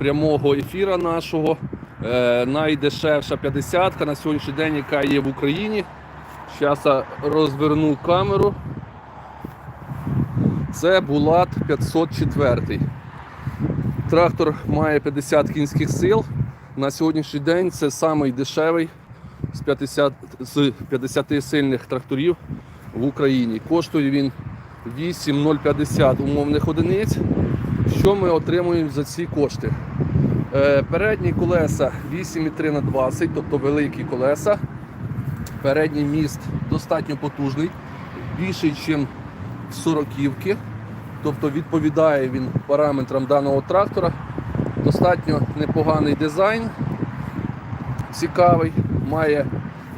прямого ефіра нашого. Е, найдешевша 50 на сьогоднішній день, яка є в Україні. Зараз розверну камеру. Це Булат 504. Трактор має 50 кінських сил. На сьогоднішній день це самий дешевий з 50, з 50 сильних тракторів в Україні. Коштує він 8,050 умовних одиниць. Що ми отримуємо за ці кошти? Е, Передні колеса 8,3 на 20, тобто великі колеса. Передній міст достатньо потужний, більший, ніж 40-ки. Тобто відповідає він параметрам даного трактора. Достатньо непоганий дизайн, цікавий, має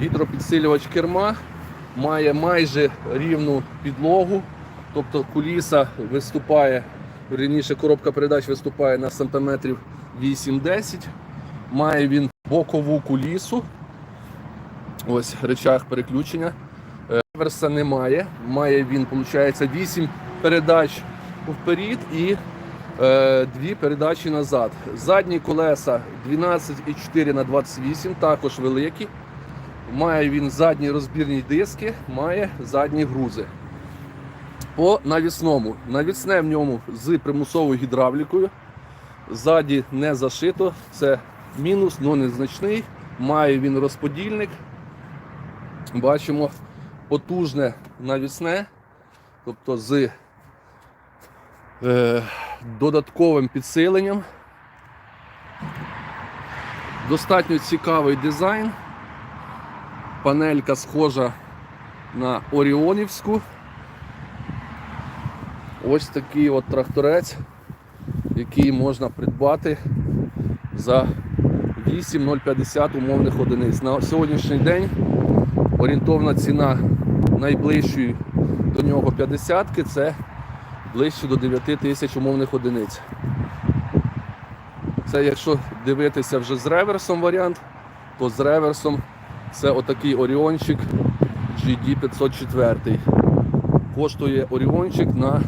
гідропідсилювач керма, має майже рівну підлогу, тобто куліса виступає, верніше коробка передач виступає на сантиметрів 8-10. Має він бокову кулісу. Ось речах переключення. Е, Реверса немає. Має він, виходить, 8 передач вперед і е, дві передачі назад. Задні колеса 12,4 на 28, також великі. Має він задні розбірні диски, має задні грузи. По навісному. Навісне в ньому з примусовою гідравлікою. Ззаді не зашито, це мінус, але незначний. Має він розподільник. Бачимо потужне навісне, тобто з е, додатковим підсиленням. Достатньо цікавий дизайн. Панелька схожа на Оріонівську. Ось такий от тракторець, який можна придбати за 8,050 умовних одиниць. На сьогоднішній день орієнтовна ціна найближчої до нього 50 це ближче до 9 тисяч умовних одиниць. Це якщо дивитися вже з реверсом варіант, то з реверсом це отакий Оріончик GD504. Коштує Оріончик на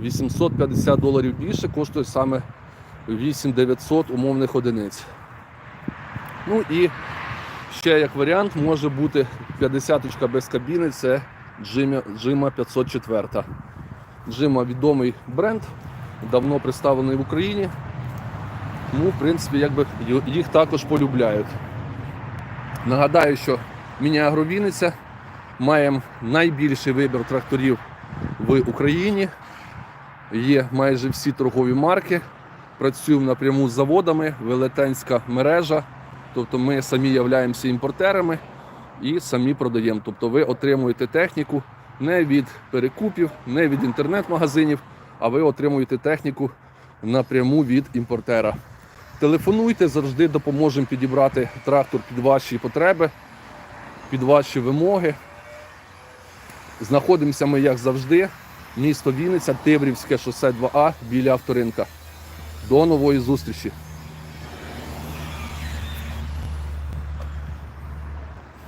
850 доларів більше, коштує саме 8900 умовних одиниць. Ну і ще як варіант може бути 50 без кабіни, це Джима, Джима 504. Джима відомий бренд, давно представлений в Україні. Ну, в принципі, якби їх також полюбляють. Нагадаю, що Міні-Агро Вінниця маємо найбільший вибір тракторів в Україні. Є майже всі торгові марки. Працюємо напряму з заводами, велетенська мережа. Тобто ми самі являємося імпортерами і самі продаємо. Тобто ви отримуєте техніку не від перекупів, не від інтернет-магазинів, а ви отримуєте техніку напряму від імпортера. Телефонуйте, завжди допоможемо підібрати трактор під ваші потреби, під ваші вимоги. Знаходимося ми, як завжди, місто Вінниця, Тибрівське шосе 2А біля авторинка. До нової зустрічі!